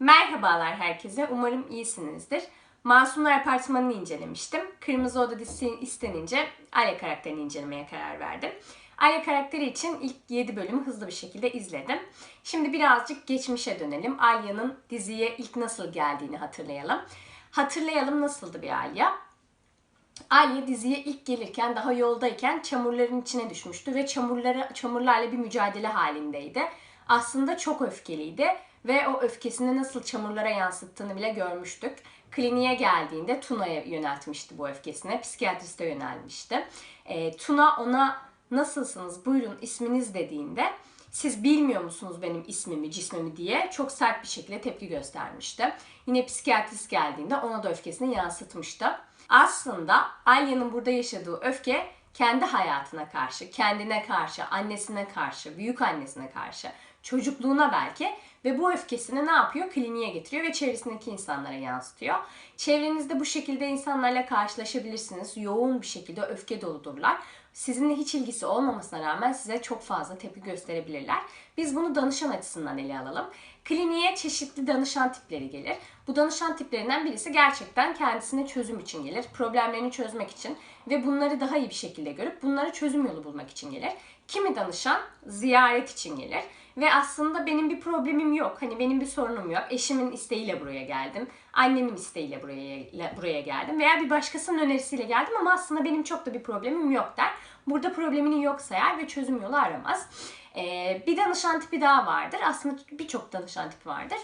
Merhabalar herkese. Umarım iyisinizdir. Masumlar Apartmanı'nı incelemiştim. Kırmızı Oda dizisi istenince Alya karakterini incelemeye karar verdim. Alya karakteri için ilk 7 bölümü hızlı bir şekilde izledim. Şimdi birazcık geçmişe dönelim. Alya'nın diziye ilk nasıl geldiğini hatırlayalım. Hatırlayalım nasıldı bir Alya? Alya diziye ilk gelirken daha yoldayken çamurların içine düşmüştü ve çamurları çamurlarla bir mücadele halindeydi. Aslında çok öfkeliydi ve o öfkesini nasıl çamurlara yansıttığını bile görmüştük. Kliniğe geldiğinde Tuna'ya yöneltmişti bu öfkesine. Psikiyatriste yönelmişti. E, Tuna ona nasılsınız buyurun isminiz dediğinde siz bilmiyor musunuz benim ismimi, cismimi diye çok sert bir şekilde tepki göstermişti. Yine psikiyatrist geldiğinde ona da öfkesini yansıtmıştı. Aslında Alya'nın burada yaşadığı öfke kendi hayatına karşı, kendine karşı, annesine karşı, büyük annesine karşı, çocukluğuna belki ve bu öfkesini ne yapıyor? Kliniğe getiriyor ve çevresindeki insanlara yansıtıyor. Çevrenizde bu şekilde insanlarla karşılaşabilirsiniz. Yoğun bir şekilde öfke doludurlar. Sizinle hiç ilgisi olmamasına rağmen size çok fazla tepki gösterebilirler. Biz bunu danışan açısından ele alalım. Kliniğe çeşitli danışan tipleri gelir. Bu danışan tiplerinden birisi gerçekten kendisine çözüm için gelir. Problemlerini çözmek için ve bunları daha iyi bir şekilde görüp bunlara çözüm yolu bulmak için gelir. Kimi danışan ziyaret için gelir. Ve aslında benim bir problemim yok. Hani benim bir sorunum yok. Eşimin isteğiyle buraya geldim. Annemin isteğiyle buraya buraya geldim. Veya bir başkasının önerisiyle geldim ama aslında benim çok da bir problemim yok der. Burada problemini yok sayar ve çözüm yolu aramaz. Ee, bir danışan tipi daha vardır. Aslında birçok danışan tipi vardır.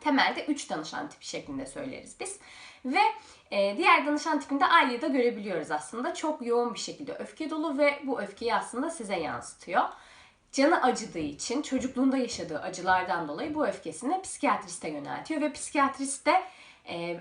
Temelde 3 danışan tipi şeklinde söyleriz biz. Ve e, diğer danışan tipinde Alya'da görebiliyoruz aslında. Çok yoğun bir şekilde öfke dolu ve bu öfkeyi aslında size yansıtıyor. Canı acıdığı için çocukluğunda yaşadığı acılardan dolayı bu öfkesini psikiyatriste yöneltiyor ve psikiyatrist de e,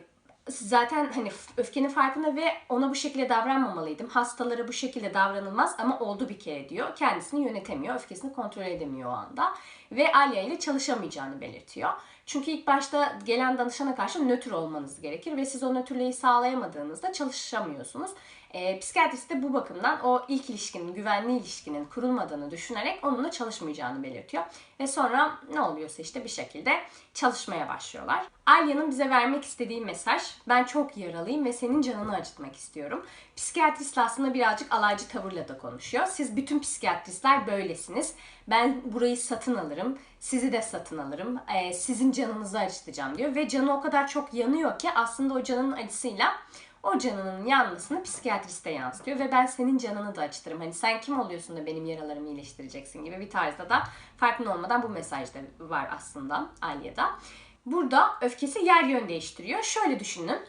zaten hani öfkenin farkında ve ona bu şekilde davranmamalıydım. Hastalara bu şekilde davranılmaz ama oldu bir kere diyor. Kendisini yönetemiyor, öfkesini kontrol edemiyor o anda. Ve Alya ile çalışamayacağını belirtiyor. Çünkü ilk başta gelen danışana karşı nötr olmanız gerekir ve siz o nötrleyi sağlayamadığınızda çalışamıyorsunuz. E, psikiyatrist de bu bakımdan o ilk ilişkinin, güvenli ilişkinin kurulmadığını düşünerek onunla çalışmayacağını belirtiyor. Ve sonra ne oluyorsa işte bir şekilde çalışmaya başlıyorlar. Alya'nın bize vermek istediği mesaj, ben çok yaralıyım ve senin canını acıtmak istiyorum. Psikiyatrist aslında birazcık alaycı tavırla da konuşuyor. Siz bütün psikiyatristler böylesiniz. Ben burayı satın alırım, sizi de satın alırım, e, sizin canınızı acıtacağım diyor. Ve canı o kadar çok yanıyor ki aslında o canının acısıyla o canının yanmasını psikiyatriste yansıtıyor ve ben senin canını da acıtırım. Hani sen kim oluyorsun da benim yaralarımı iyileştireceksin gibi bir tarzda da farkında olmadan bu mesajda var aslında Alya'da. Burada öfkesi yer yön değiştiriyor. Şöyle düşünün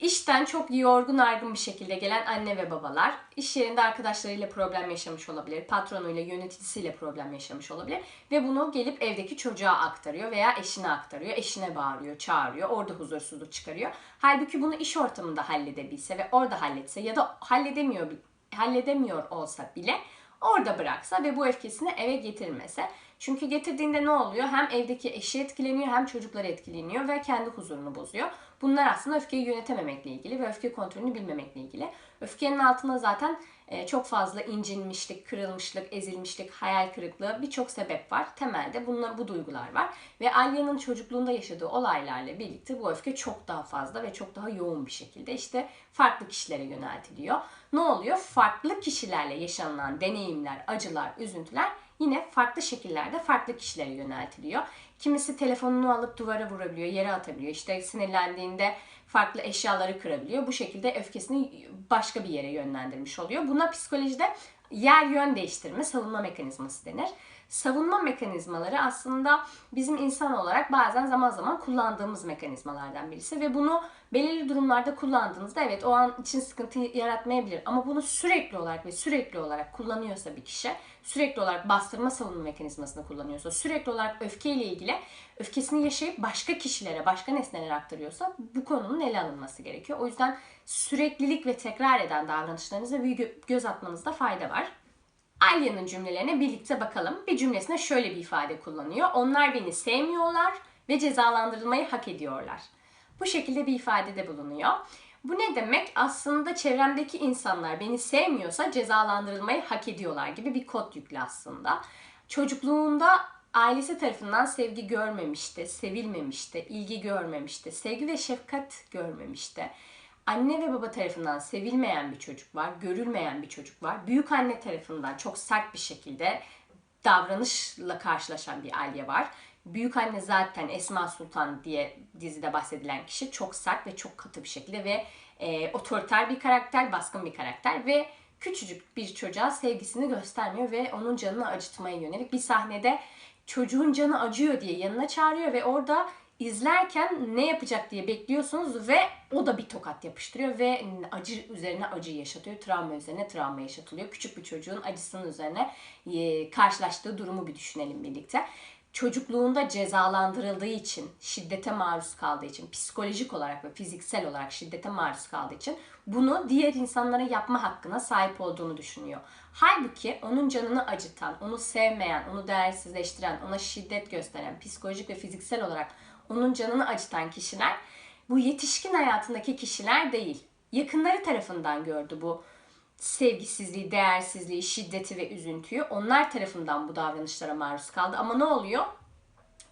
işten çok yorgun argın bir şekilde gelen anne ve babalar iş yerinde arkadaşlarıyla problem yaşamış olabilir, patronuyla, yöneticisiyle problem yaşamış olabilir ve bunu gelip evdeki çocuğa aktarıyor veya eşine aktarıyor, eşine bağırıyor, çağırıyor, orada huzursuzluk çıkarıyor. Halbuki bunu iş ortamında halledebilse ve orada halletse ya da halledemiyor halledemiyor olsa bile orada bıraksa ve bu öfkesini eve getirmese. Çünkü getirdiğinde ne oluyor? Hem evdeki eşi etkileniyor hem çocukları etkileniyor ve kendi huzurunu bozuyor. Bunlar aslında öfkeyi yönetememekle ilgili ve öfke kontrolünü bilmemekle ilgili. Öfkenin altında zaten e, çok fazla incinmişlik, kırılmışlık, ezilmişlik, hayal kırıklığı birçok sebep var. Temelde bunlar bu duygular var. Ve Alya'nın çocukluğunda yaşadığı olaylarla birlikte bu öfke çok daha fazla ve çok daha yoğun bir şekilde işte farklı kişilere yöneltiliyor. Ne oluyor? Farklı kişilerle yaşanılan deneyimler, acılar, üzüntüler yine farklı şekillerde farklı kişilere yöneltiliyor. Kimisi telefonunu alıp duvara vurabiliyor, yere atabiliyor. İşte sinirlendiğinde farklı eşyaları kırabiliyor. Bu şekilde öfkesini başka bir yere yönlendirmiş oluyor. Buna psikolojide yer yön değiştirme savunma mekanizması denir. Savunma mekanizmaları aslında bizim insan olarak bazen zaman zaman kullandığımız mekanizmalardan birisi ve bunu belirli durumlarda kullandığınızda evet o an için sıkıntı yaratmayabilir ama bunu sürekli olarak ve sürekli olarak kullanıyorsa bir kişi sürekli olarak bastırma savunma mekanizmasını kullanıyorsa sürekli olarak öfkeyle ilgili öfkesini yaşayıp başka kişilere, başka nesnelere aktarıyorsa bu konunun ele alınması gerekiyor. O yüzden süreklilik ve tekrar eden davranışlarınıza bir göz atmanızda fayda var. Alya'nın cümlelerine birlikte bakalım. Bir cümlesinde şöyle bir ifade kullanıyor. Onlar beni sevmiyorlar ve cezalandırılmayı hak ediyorlar. Bu şekilde bir ifadede bulunuyor. Bu ne demek? Aslında çevremdeki insanlar beni sevmiyorsa cezalandırılmayı hak ediyorlar gibi bir kod yüklü aslında. Çocukluğunda ailesi tarafından sevgi görmemişti, sevilmemişti, ilgi görmemişti, sevgi ve şefkat görmemişti. Anne ve baba tarafından sevilmeyen bir çocuk var, görülmeyen bir çocuk var. Büyük anne tarafından çok sert bir şekilde davranışla karşılaşan bir Alya var. Büyük anne zaten Esma Sultan diye dizide bahsedilen kişi çok sert ve çok katı bir şekilde ve e, otoriter bir karakter, baskın bir karakter ve küçücük bir çocuğa sevgisini göstermiyor ve onun canını acıtmaya yönelik bir sahnede çocuğun canı acıyor diye yanına çağırıyor ve orada izlerken ne yapacak diye bekliyorsunuz ve o da bir tokat yapıştırıyor ve acı üzerine acı yaşatıyor. Travma üzerine travma yaşatılıyor. Küçük bir çocuğun acısının üzerine e, karşılaştığı durumu bir düşünelim birlikte çocukluğunda cezalandırıldığı için, şiddete maruz kaldığı için, psikolojik olarak ve fiziksel olarak şiddete maruz kaldığı için bunu diğer insanlara yapma hakkına sahip olduğunu düşünüyor. Halbuki onun canını acıtan, onu sevmeyen, onu değersizleştiren, ona şiddet gösteren, psikolojik ve fiziksel olarak onun canını acıtan kişiler bu yetişkin hayatındaki kişiler değil. Yakınları tarafından gördü bu sevgisizliği, değersizliği, şiddeti ve üzüntüyü onlar tarafından bu davranışlara maruz kaldı. Ama ne oluyor?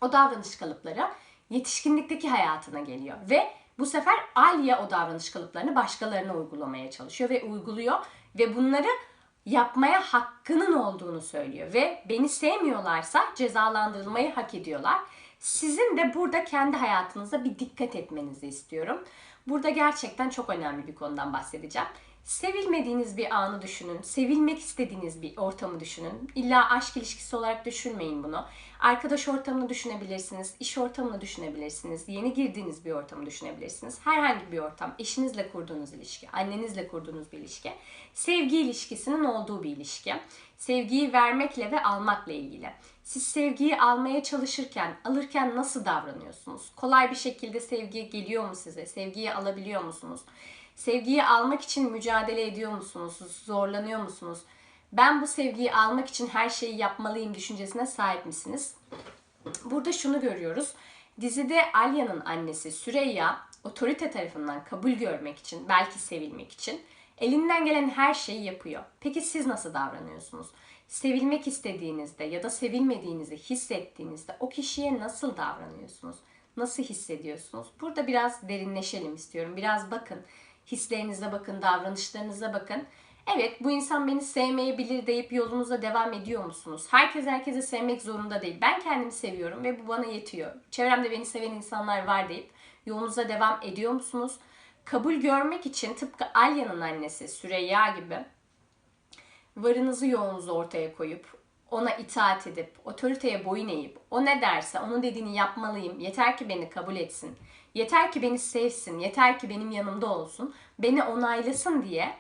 O davranış kalıpları yetişkinlikteki hayatına geliyor ve bu sefer Alya o davranış kalıplarını başkalarına uygulamaya çalışıyor ve uyguluyor ve bunları yapmaya hakkının olduğunu söylüyor ve beni sevmiyorlarsa cezalandırılmayı hak ediyorlar. Sizin de burada kendi hayatınıza bir dikkat etmenizi istiyorum. Burada gerçekten çok önemli bir konudan bahsedeceğim. Sevilmediğiniz bir anı düşünün. Sevilmek istediğiniz bir ortamı düşünün. İlla aşk ilişkisi olarak düşünmeyin bunu. Arkadaş ortamını düşünebilirsiniz, iş ortamını düşünebilirsiniz, yeni girdiğiniz bir ortamı düşünebilirsiniz. Herhangi bir ortam, eşinizle kurduğunuz ilişki, annenizle kurduğunuz bir ilişki, sevgi ilişkisinin olduğu bir ilişki. Sevgiyi vermekle ve almakla ilgili. Siz sevgiyi almaya çalışırken, alırken nasıl davranıyorsunuz? Kolay bir şekilde sevgi geliyor mu size? Sevgiyi alabiliyor musunuz? Sevgiyi almak için mücadele ediyor musunuz? Zorlanıyor musunuz? Ben bu sevgiyi almak için her şeyi yapmalıyım düşüncesine sahip misiniz? Burada şunu görüyoruz. Dizide Alya'nın annesi Süreyya otorite tarafından kabul görmek için, belki sevilmek için elinden gelen her şeyi yapıyor. Peki siz nasıl davranıyorsunuz? Sevilmek istediğinizde ya da sevilmediğinizi hissettiğinizde o kişiye nasıl davranıyorsunuz? Nasıl hissediyorsunuz? Burada biraz derinleşelim istiyorum. Biraz bakın hislerinize bakın, davranışlarınıza bakın. Evet bu insan beni sevmeyebilir deyip yolunuza devam ediyor musunuz? Herkes herkese sevmek zorunda değil. Ben kendimi seviyorum ve bu bana yetiyor. Çevremde beni seven insanlar var deyip yolunuza devam ediyor musunuz? Kabul görmek için tıpkı Alya'nın annesi Süreyya gibi varınızı yoğunuzu ortaya koyup ona itaat edip, otoriteye boyun eğip, o ne derse onun dediğini yapmalıyım, yeter ki beni kabul etsin, yeter ki beni sevsin, yeter ki benim yanımda olsun, beni onaylasın diye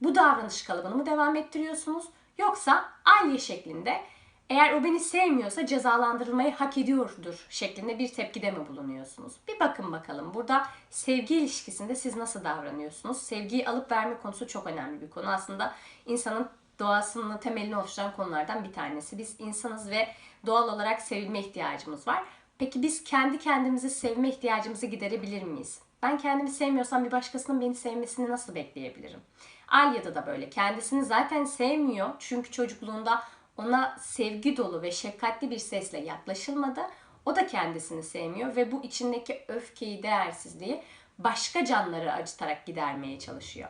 bu davranış kalıbını mı devam ettiriyorsunuz? Yoksa alye şeklinde eğer o beni sevmiyorsa cezalandırılmayı hak ediyordur şeklinde bir tepkide mi bulunuyorsunuz? Bir bakın bakalım burada sevgi ilişkisinde siz nasıl davranıyorsunuz? Sevgiyi alıp verme konusu çok önemli bir konu. Aslında insanın doğasının temelini oluşturan konulardan bir tanesi. Biz insanız ve doğal olarak sevilme ihtiyacımız var. Peki biz kendi kendimizi sevme ihtiyacımızı giderebilir miyiz? Ben kendimi sevmiyorsam bir başkasının beni sevmesini nasıl bekleyebilirim? Alya'da da böyle. Kendisini zaten sevmiyor çünkü çocukluğunda ona sevgi dolu ve şefkatli bir sesle yaklaşılmadı. O da kendisini sevmiyor ve bu içindeki öfkeyi, değersizliği başka canları acıtarak gidermeye çalışıyor.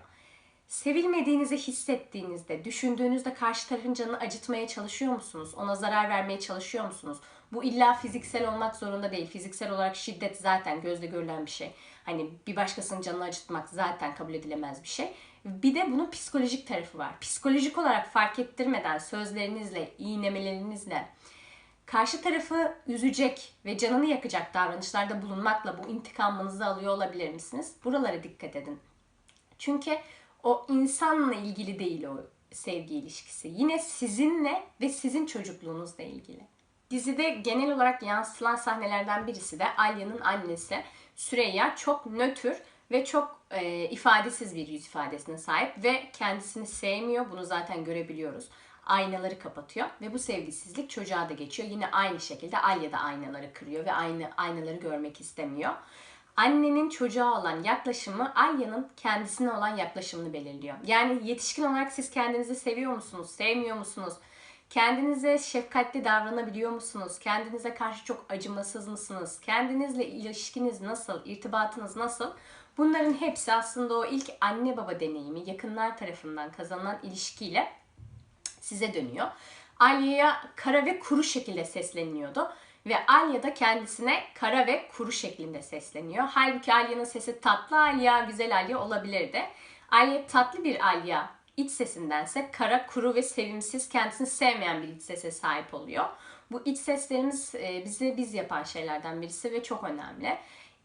Sevilmediğinizi hissettiğinizde, düşündüğünüzde karşı tarafın canını acıtmaya çalışıyor musunuz? Ona zarar vermeye çalışıyor musunuz? Bu illa fiziksel olmak zorunda değil. Fiziksel olarak şiddet zaten gözle görülen bir şey. Hani bir başkasının canını acıtmak zaten kabul edilemez bir şey. Bir de bunun psikolojik tarafı var. Psikolojik olarak fark ettirmeden sözlerinizle, iğnemelerinizle karşı tarafı üzecek ve canını yakacak davranışlarda bulunmakla bu intikamınızı alıyor olabilir misiniz? Buralara dikkat edin. Çünkü o insanla ilgili değil o sevgi ilişkisi. Yine sizinle ve sizin çocukluğunuzla ilgili. Dizide genel olarak yansıtılan sahnelerden birisi de Alya'nın annesi Süreyya çok nötr ve çok e, ifadesiz bir yüz ifadesine sahip ve kendisini sevmiyor. Bunu zaten görebiliyoruz. Aynaları kapatıyor ve bu sevgisizlik çocuğa da geçiyor. Yine aynı şekilde Alya da aynaları kırıyor ve aynı aynaları görmek istemiyor. Annenin çocuğa olan yaklaşımı Alya'nın kendisine olan yaklaşımını belirliyor. Yani yetişkin olarak siz kendinizi seviyor musunuz, sevmiyor musunuz? Kendinize şefkatli davranabiliyor musunuz? Kendinize karşı çok acımasız mısınız? Kendinizle ilişkiniz nasıl? irtibatınız nasıl? Bunların hepsi aslında o ilk anne baba deneyimi, yakınlar tarafından kazanılan ilişkiyle size dönüyor. Alya'ya kara ve kuru şekilde sesleniliyordu. Ve Alya da kendisine kara ve kuru şeklinde sesleniyor. Halbuki Alya'nın sesi tatlı Alya, güzel Alya olabilirdi. Alya tatlı bir Alya iç sesindense kara, kuru ve sevimsiz, kendisini sevmeyen bir iç sese sahip oluyor. Bu iç seslerimiz e, bizi biz yapan şeylerden birisi ve çok önemli.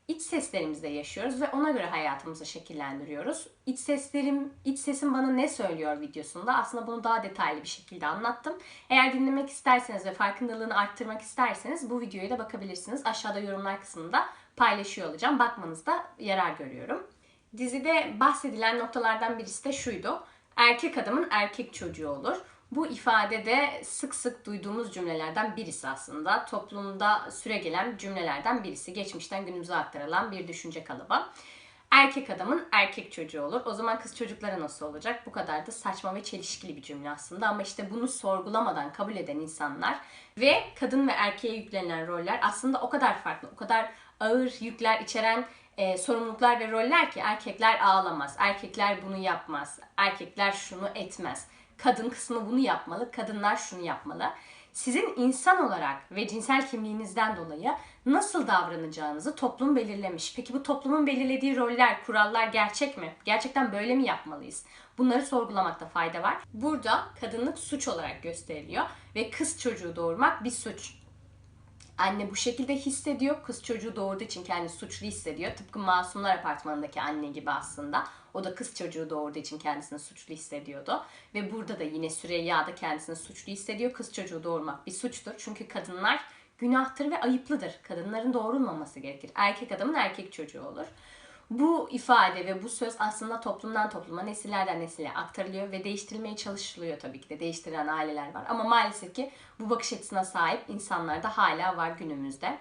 İç seslerimizde yaşıyoruz ve ona göre hayatımızı şekillendiriyoruz. İç seslerim, iç sesim bana ne söylüyor videosunda aslında bunu daha detaylı bir şekilde anlattım. Eğer dinlemek isterseniz ve farkındalığını arttırmak isterseniz bu videoya da bakabilirsiniz. Aşağıda yorumlar kısmında paylaşıyor olacağım. Bakmanızda yarar görüyorum. Dizide bahsedilen noktalardan birisi de şuydu. Erkek adamın erkek çocuğu olur. Bu ifade de sık sık duyduğumuz cümlelerden birisi aslında. Toplumda süre gelen cümlelerden birisi. Geçmişten günümüze aktarılan bir düşünce kalıbı. Erkek adamın erkek çocuğu olur. O zaman kız çocuklara nasıl olacak? Bu kadar da saçma ve çelişkili bir cümle aslında. Ama işte bunu sorgulamadan kabul eden insanlar ve kadın ve erkeğe yüklenen roller aslında o kadar farklı, o kadar ağır yükler içeren e, sorumluluklar ve roller ki erkekler ağlamaz, erkekler bunu yapmaz, erkekler şunu etmez kadın kısmı bunu yapmalı, kadınlar şunu yapmalı. Sizin insan olarak ve cinsel kimliğinizden dolayı nasıl davranacağınızı toplum belirlemiş. Peki bu toplumun belirlediği roller, kurallar gerçek mi? Gerçekten böyle mi yapmalıyız? Bunları sorgulamakta fayda var. Burada kadınlık suç olarak gösteriliyor ve kız çocuğu doğurmak bir suç. Anne bu şekilde hissediyor. Kız çocuğu doğurduğu için kendini suçlu hissediyor. Tıpkı Masumlar Apartmanı'ndaki anne gibi aslında. O da kız çocuğu doğurduğu için kendisini suçlu hissediyordu. Ve burada da yine Süreyya da kendisini suçlu hissediyor. Kız çocuğu doğurmak bir suçtur. Çünkü kadınlar günahtır ve ayıplıdır. Kadınların doğurulmaması gerekir. Erkek adamın erkek çocuğu olur. Bu ifade ve bu söz aslında toplumdan topluma, nesillerden nesile aktarılıyor ve değiştirilmeye çalışılıyor tabii ki de. Değiştiren aileler var. Ama maalesef ki bu bakış açısına sahip insanlar da hala var günümüzde.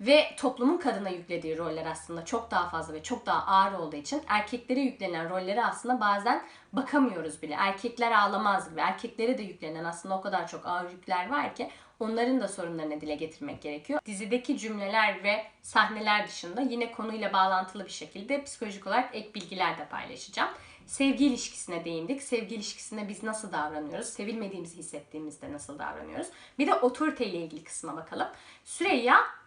Ve toplumun kadına yüklediği roller aslında çok daha fazla ve çok daha ağır olduğu için erkeklere yüklenen rolleri aslında bazen bakamıyoruz bile. Erkekler ağlamaz gibi. Erkeklere de yüklenen aslında o kadar çok ağır yükler var ki onların da sorunlarını dile getirmek gerekiyor. Dizideki cümleler ve sahneler dışında yine konuyla bağlantılı bir şekilde psikolojik olarak ek bilgiler de paylaşacağım. Sevgi ilişkisine değindik. Sevgi ilişkisinde biz nasıl davranıyoruz? Sevilmediğimizi hissettiğimizde nasıl davranıyoruz? Bir de otoriteyle ilgili kısma bakalım. Süreyya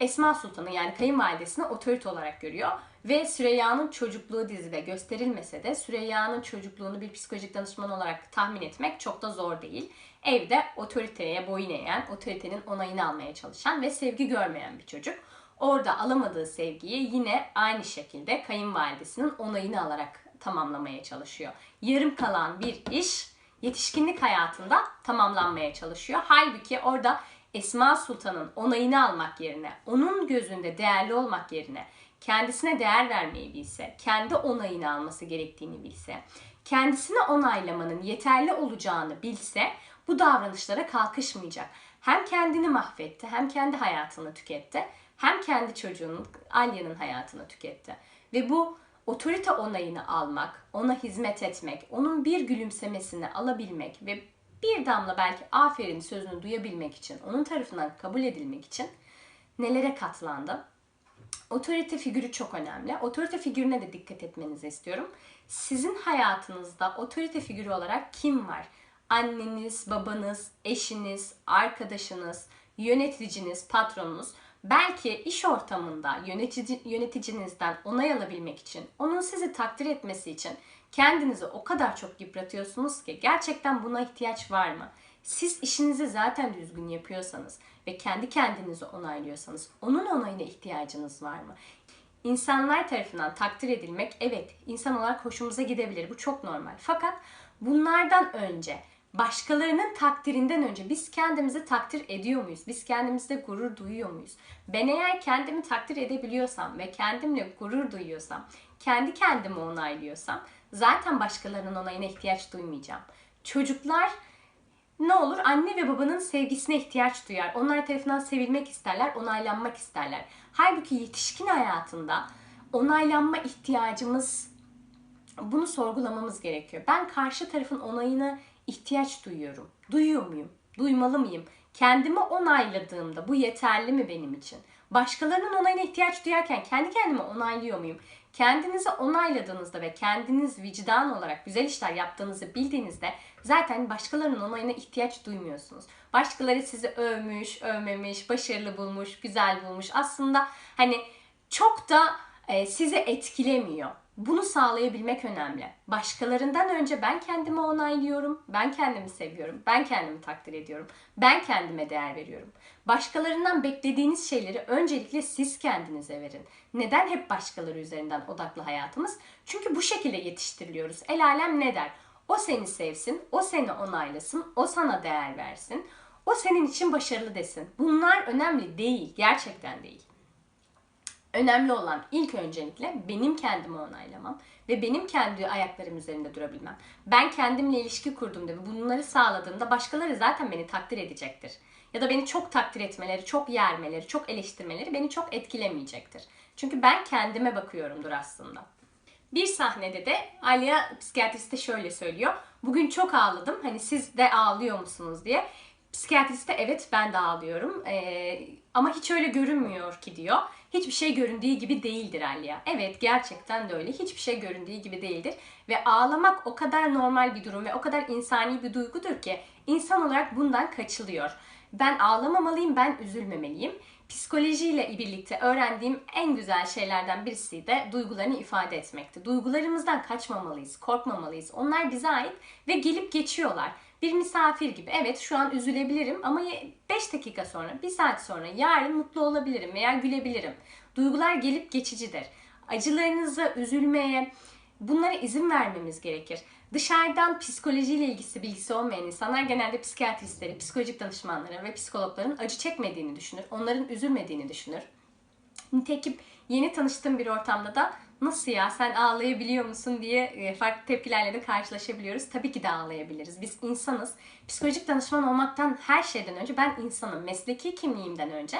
Esma Sultan'ı yani kayınvalidesini otorite olarak görüyor. Ve Süreyya'nın çocukluğu dizide gösterilmese de Süreyya'nın çocukluğunu bir psikolojik danışman olarak tahmin etmek çok da zor değil. Evde otoriteye boyun eğen, otoritenin onayını almaya çalışan ve sevgi görmeyen bir çocuk. Orada alamadığı sevgiyi yine aynı şekilde kayınvalidesinin onayını alarak tamamlamaya çalışıyor. Yarım kalan bir iş yetişkinlik hayatında tamamlanmaya çalışıyor. Halbuki orada Esma Sultan'ın onayını almak yerine, onun gözünde değerli olmak yerine kendisine değer vermeyi bilse, kendi onayını alması gerektiğini bilse, kendisini onaylamanın yeterli olacağını bilse bu davranışlara kalkışmayacak. Hem kendini mahvetti, hem kendi hayatını tüketti, hem kendi çocuğunun, Alya'nın hayatını tüketti. Ve bu otorite onayını almak, ona hizmet etmek, onun bir gülümsemesini alabilmek ve bir damla belki aferin sözünü duyabilmek için, onun tarafından kabul edilmek için nelere katlandı? Otorite figürü çok önemli. Otorite figürüne de dikkat etmenizi istiyorum. Sizin hayatınızda otorite figürü olarak kim var? Anneniz, babanız, eşiniz, arkadaşınız, yöneticiniz, patronunuz. Belki iş ortamında yönetici, yöneticinizden onay alabilmek için, onun sizi takdir etmesi için kendinizi o kadar çok yıpratıyorsunuz ki gerçekten buna ihtiyaç var mı? Siz işinizi zaten düzgün yapıyorsanız ve kendi kendinizi onaylıyorsanız onun onayına ihtiyacınız var mı? İnsanlar tarafından takdir edilmek evet insan olarak hoşumuza gidebilir. Bu çok normal. Fakat bunlardan önce başkalarının takdirinden önce biz kendimizi takdir ediyor muyuz? Biz kendimizde gurur duyuyor muyuz? Ben eğer kendimi takdir edebiliyorsam ve kendimle gurur duyuyorsam, kendi kendimi onaylıyorsam zaten başkalarının onayına ihtiyaç duymayacağım. Çocuklar ne olur anne ve babanın sevgisine ihtiyaç duyar. Onlar tarafından sevilmek isterler, onaylanmak isterler. Halbuki yetişkin hayatında onaylanma ihtiyacımız bunu sorgulamamız gerekiyor. Ben karşı tarafın onayına ihtiyaç duyuyorum. Duyuyor muyum? Duymalı mıyım? Kendimi onayladığımda bu yeterli mi benim için? Başkalarının onayına ihtiyaç duyarken kendi kendime onaylıyor muyum? Kendinizi onayladığınızda ve kendiniz vicdan olarak güzel işler yaptığınızı bildiğinizde zaten başkalarının onayına ihtiyaç duymuyorsunuz. Başkaları sizi övmüş, övmemiş, başarılı bulmuş, güzel bulmuş. Aslında hani çok da e, sizi etkilemiyor. Bunu sağlayabilmek önemli. Başkalarından önce ben kendimi onaylıyorum, ben kendimi seviyorum, ben kendimi takdir ediyorum, ben kendime değer veriyorum. Başkalarından beklediğiniz şeyleri öncelikle siz kendinize verin. Neden hep başkaları üzerinden odaklı hayatımız? Çünkü bu şekilde yetiştiriliyoruz. El alem ne der? O seni sevsin, o seni onaylasın, o sana değer versin, o senin için başarılı desin. Bunlar önemli değil, gerçekten değil. Önemli olan ilk öncelikle benim kendimi onaylamam ve benim kendi ayaklarım üzerinde durabilmem. Ben kendimle ilişki kurduğumda ve bunları sağladığımda başkaları zaten beni takdir edecektir. Ya da beni çok takdir etmeleri, çok yermeleri, çok eleştirmeleri beni çok etkilemeyecektir. Çünkü ben kendime bakıyorumdur aslında. Bir sahnede de Alia psikiyatriste şöyle söylüyor. Bugün çok ağladım. Hani siz de ağlıyor musunuz diye. Psikiyatriste evet ben de ağlıyorum. Ee, ama hiç öyle görünmüyor ki diyor. Hiçbir şey göründüğü gibi değildir Alia. Evet gerçekten de öyle. Hiçbir şey göründüğü gibi değildir. Ve ağlamak o kadar normal bir durum ve o kadar insani bir duygudur ki insan olarak bundan kaçılıyor. Ben ağlamamalıyım, ben üzülmemeliyim. Psikolojiyle birlikte öğrendiğim en güzel şeylerden birisi de duygularını ifade etmekti. Duygularımızdan kaçmamalıyız, korkmamalıyız. Onlar bize ait ve gelip geçiyorlar. Bir misafir gibi. Evet şu an üzülebilirim ama 5 dakika sonra, 1 saat sonra, yarın mutlu olabilirim veya gülebilirim. Duygular gelip geçicidir. Acılarınıza, üzülmeye, bunlara izin vermemiz gerekir. Dışarıdan psikolojiyle ilgisi bilgisi olmayan insanlar genelde psikiyatristleri, psikolojik danışmanları ve psikologların acı çekmediğini düşünür. Onların üzülmediğini düşünür. Nitekim yeni tanıştığım bir ortamda da nasıl ya sen ağlayabiliyor musun diye e, farklı tepkilerle de karşılaşabiliyoruz. Tabii ki de ağlayabiliriz. Biz insanız. Psikolojik danışman olmaktan her şeyden önce ben insanım. Mesleki kimliğimden önce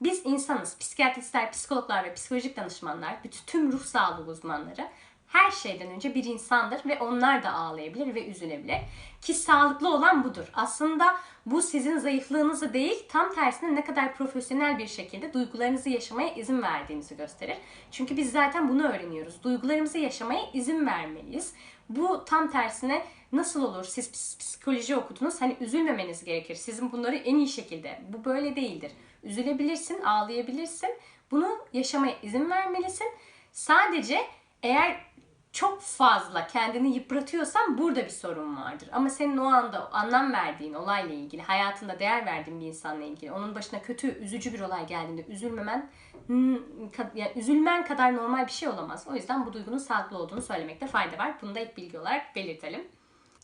biz insanız. Psikiyatristler, psikologlar ve psikolojik danışmanlar, bütün tüm ruh sağlığı uzmanları her şeyden önce bir insandır ve onlar da ağlayabilir ve üzülebilir. Ki sağlıklı olan budur. Aslında bu sizin zayıflığınızı değil, tam tersine ne kadar profesyonel bir şekilde duygularınızı yaşamaya izin verdiğinizi gösterir. Çünkü biz zaten bunu öğreniyoruz. Duygularımızı yaşamaya izin vermeliyiz. Bu tam tersine nasıl olur? Siz psikoloji okudunuz. Hani üzülmemeniz gerekir. Sizin bunları en iyi şekilde. Bu böyle değildir. Üzülebilirsin, ağlayabilirsin. Bunu yaşamaya izin vermelisin. Sadece eğer çok fazla kendini yıpratıyorsan burada bir sorun vardır. Ama senin o anda anlam verdiğin olayla ilgili, hayatında değer verdiğin bir insanla ilgili, onun başına kötü, üzücü bir olay geldiğinde üzülmemen, yani üzülmen kadar normal bir şey olamaz. O yüzden bu duygunun sağlıklı olduğunu söylemekte fayda var. Bunu da ilk bilgi olarak belirtelim.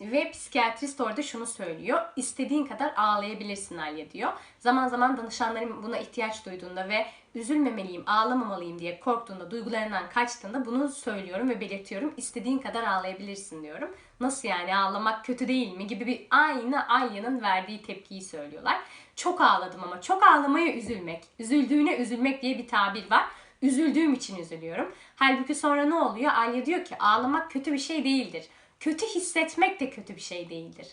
Ve psikiyatrist orada şunu söylüyor. İstediğin kadar ağlayabilirsin Alya diyor. Zaman zaman danışanlarım buna ihtiyaç duyduğunda ve üzülmemeliyim, ağlamamalıyım diye korktuğunda, duygularından kaçtığında bunu söylüyorum ve belirtiyorum. İstediğin kadar ağlayabilirsin diyorum. Nasıl yani ağlamak kötü değil mi gibi bir aynı Alya'nın verdiği tepkiyi söylüyorlar. Çok ağladım ama çok ağlamaya üzülmek. Üzüldüğüne üzülmek diye bir tabir var. Üzüldüğüm için üzülüyorum. Halbuki sonra ne oluyor? Alya diyor ki ağlamak kötü bir şey değildir Kötü hissetmek de kötü bir şey değildir.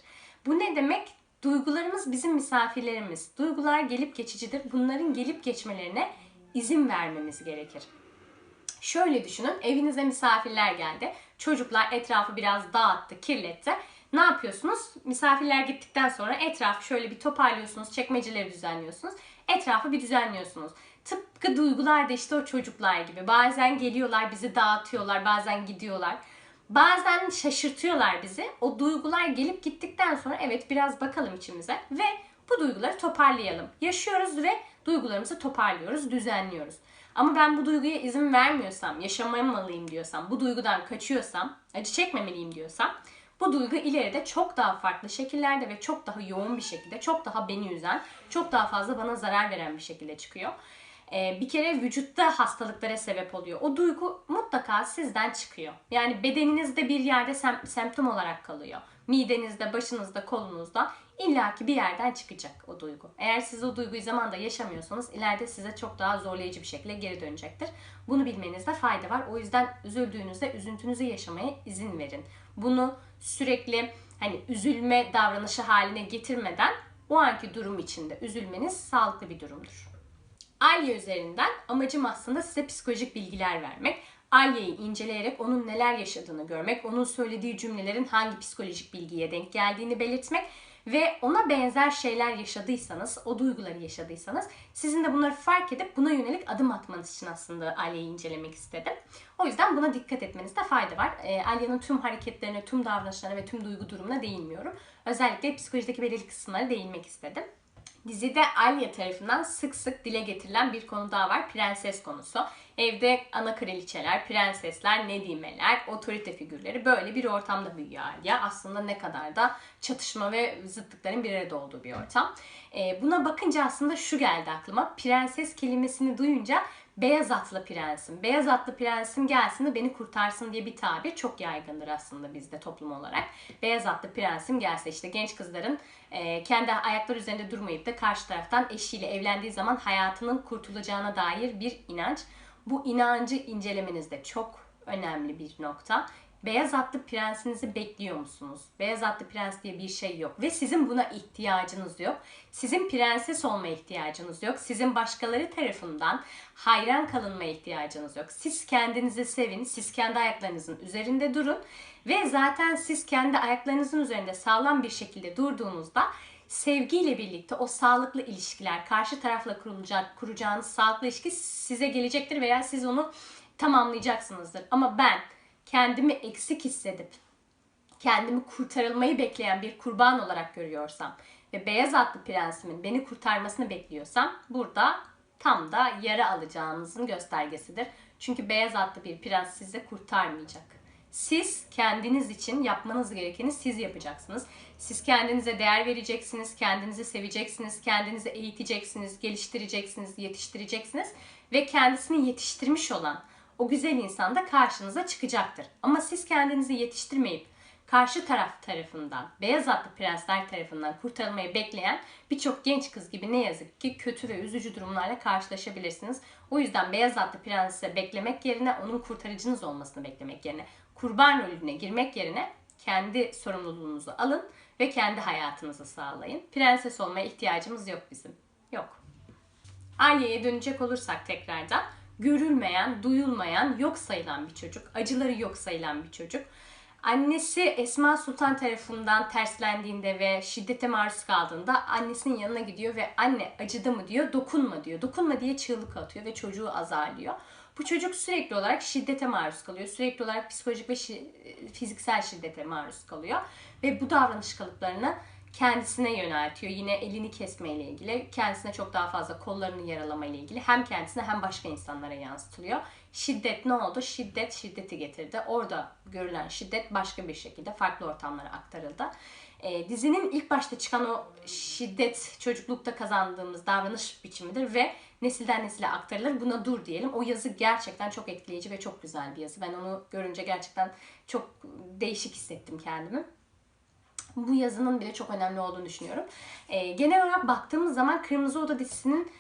Bu ne demek? Duygularımız bizim misafirlerimiz. Duygular gelip geçicidir. Bunların gelip geçmelerine izin vermemiz gerekir. Şöyle düşünün, evinize misafirler geldi. Çocuklar etrafı biraz dağıttı, kirletti. Ne yapıyorsunuz? Misafirler gittikten sonra etrafı şöyle bir toparlıyorsunuz, çekmeceleri düzenliyorsunuz. Etrafı bir düzenliyorsunuz. Tıpkı duygular da işte o çocuklar gibi. Bazen geliyorlar, bizi dağıtıyorlar, bazen gidiyorlar bazen şaşırtıyorlar bizi. O duygular gelip gittikten sonra evet biraz bakalım içimize ve bu duyguları toparlayalım. Yaşıyoruz ve duygularımızı toparlıyoruz, düzenliyoruz. Ama ben bu duyguya izin vermiyorsam, yaşamamalıyım diyorsam, bu duygudan kaçıyorsam, acı çekmemeliyim diyorsam bu duygu ileride çok daha farklı şekillerde ve çok daha yoğun bir şekilde, çok daha beni üzen, çok daha fazla bana zarar veren bir şekilde çıkıyor. Ee, bir kere vücutta hastalıklara sebep oluyor. O duygu mutlaka sizden çıkıyor. Yani bedeninizde bir yerde sem- semptom olarak kalıyor. Midenizde, başınızda, kolunuzda illaki bir yerden çıkacak o duygu. Eğer siz o duyguyu zamanda yaşamıyorsanız ileride size çok daha zorlayıcı bir şekilde geri dönecektir. Bunu bilmenizde fayda var. O yüzden üzüldüğünüzde üzüntünüzü yaşamaya izin verin. Bunu sürekli hani üzülme davranışı haline getirmeden o anki durum içinde üzülmeniz sağlıklı bir durumdur. Alya üzerinden amacım aslında size psikolojik bilgiler vermek. Alya'yı inceleyerek onun neler yaşadığını görmek, onun söylediği cümlelerin hangi psikolojik bilgiye denk geldiğini belirtmek ve ona benzer şeyler yaşadıysanız, o duyguları yaşadıysanız sizin de bunları fark edip buna yönelik adım atmanız için aslında Alya'yı incelemek istedim. O yüzden buna dikkat etmenizde fayda var. E, Alya'nın tüm hareketlerine, tüm davranışlarına ve tüm duygu durumuna değinmiyorum. Özellikle psikolojideki belirli kısımlara değinmek istedim. Dizide Alya tarafından sık sık dile getirilen bir konu daha var. Prenses konusu. Evde ana kraliçeler, prensesler, nedimeler, otorite figürleri böyle bir ortamda büyüyor Alya. Aslında ne kadar da çatışma ve zıtlıkların bir arada olduğu bir ortam. Ee, buna bakınca aslında şu geldi aklıma. Prenses kelimesini duyunca beyaz atlı prensim, beyaz atlı prensim gelsin de beni kurtarsın diye bir tabir çok yaygındır aslında bizde toplum olarak. Beyaz atlı prensim gelse işte genç kızların e, kendi ayakları üzerinde durmayıp da karşı taraftan eşiyle evlendiği zaman hayatının kurtulacağına dair bir inanç. Bu inancı incelemenizde çok önemli bir nokta. Beyaz atlı prensinizi bekliyor musunuz? Beyaz atlı prens diye bir şey yok ve sizin buna ihtiyacınız yok. Sizin prenses olma ihtiyacınız yok. Sizin başkaları tarafından hayran kalınmaya ihtiyacınız yok. Siz kendinizi sevin, siz kendi ayaklarınızın üzerinde durun ve zaten siz kendi ayaklarınızın üzerinde sağlam bir şekilde durduğunuzda sevgiyle birlikte o sağlıklı ilişkiler, karşı tarafla kurulacak, kuracağınız sağlıklı ilişki size gelecektir veya siz onu tamamlayacaksınızdır. Ama ben kendimi eksik hissedip kendimi kurtarılmayı bekleyen bir kurban olarak görüyorsam ve beyaz atlı prensimin beni kurtarmasını bekliyorsam burada tam da yara alacağınızın göstergesidir. Çünkü beyaz atlı bir prens sizi kurtarmayacak. Siz kendiniz için yapmanız gerekeni siz yapacaksınız. Siz kendinize değer vereceksiniz, kendinizi seveceksiniz, kendinizi eğiteceksiniz, geliştireceksiniz, yetiştireceksiniz ve kendisini yetiştirmiş olan o güzel insan da karşınıza çıkacaktır. Ama siz kendinizi yetiştirmeyip karşı taraf tarafından, beyaz atlı prensler tarafından kurtarılmayı bekleyen birçok genç kız gibi ne yazık ki kötü ve üzücü durumlarla karşılaşabilirsiniz. O yüzden beyaz atlı prensi beklemek yerine onun kurtarıcınız olmasını beklemek yerine kurban rolüne girmek yerine kendi sorumluluğunuzu alın ve kendi hayatınızı sağlayın. Prenses olmaya ihtiyacımız yok bizim. Yok. Aileye dönecek olursak tekrardan görülmeyen, duyulmayan, yok sayılan bir çocuk. Acıları yok sayılan bir çocuk. Annesi Esma Sultan tarafından terslendiğinde ve şiddete maruz kaldığında annesinin yanına gidiyor ve anne acıdı mı diyor, dokunma diyor. Dokunma diye çığlık atıyor ve çocuğu azarlıyor. Bu çocuk sürekli olarak şiddete maruz kalıyor. Sürekli olarak psikolojik ve şi- fiziksel şiddete maruz kalıyor. Ve bu davranış kalıplarını kendisine yöneltiyor. Yine elini kesmeyle ilgili, kendisine çok daha fazla kollarını yaralamayla ilgili hem kendisine hem başka insanlara yansıtılıyor. Şiddet ne oldu? Şiddet şiddeti getirdi. Orada görülen şiddet başka bir şekilde farklı ortamlara aktarıldı. Ee, dizinin ilk başta çıkan o şiddet çocuklukta kazandığımız davranış biçimidir ve nesilden nesile aktarılır. Buna dur diyelim. O yazı gerçekten çok etkileyici ve çok güzel bir yazı. Ben onu görünce gerçekten çok değişik hissettim kendimi bu yazının bile çok önemli olduğunu düşünüyorum. E, genel olarak baktığımız zaman Kırmızı Oda dizisinin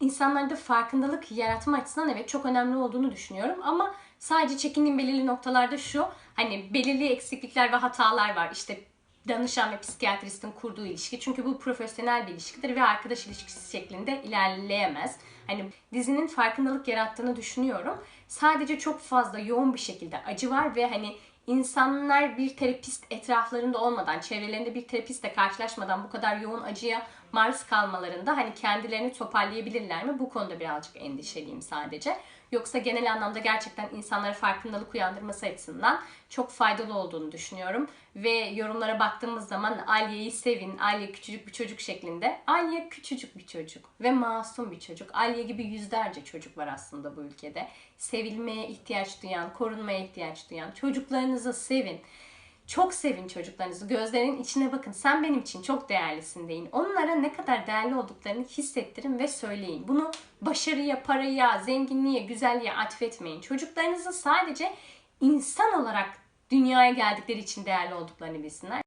insanlarda farkındalık yaratma açısından evet çok önemli olduğunu düşünüyorum. Ama sadece çekindiğim belirli noktalarda şu. Hani belirli eksiklikler ve hatalar var. İşte danışan ve psikiyatristin kurduğu ilişki. Çünkü bu profesyonel bir ilişkidir ve arkadaş ilişkisi şeklinde ilerleyemez. Hani dizinin farkındalık yarattığını düşünüyorum. Sadece çok fazla yoğun bir şekilde acı var ve hani insanlar bir terapist etraflarında olmadan, çevrelerinde bir terapistle karşılaşmadan bu kadar yoğun acıya maruz kalmalarında hani kendilerini toparlayabilirler mi? Bu konuda birazcık endişeliyim sadece. Yoksa genel anlamda gerçekten insanlara farkındalık uyandırması açısından çok faydalı olduğunu düşünüyorum. Ve yorumlara baktığımız zaman Alya'yı sevin, Alya küçücük bir çocuk şeklinde. Alya küçücük bir çocuk ve masum bir çocuk. Alya gibi yüzlerce çocuk var aslında bu ülkede. Sevilmeye ihtiyaç duyan, korunmaya ihtiyaç duyan. Çocuklarınızı sevin. Çok sevin çocuklarınızı. Gözlerinin içine bakın. Sen benim için çok değerlisin deyin. Onlara ne kadar değerli olduklarını hissettirin ve söyleyin. Bunu başarıya, paraya, zenginliğe, güzelliğe atfetmeyin. Çocuklarınızı sadece insan olarak dünyaya geldikleri için değerli olduklarını bilsinler.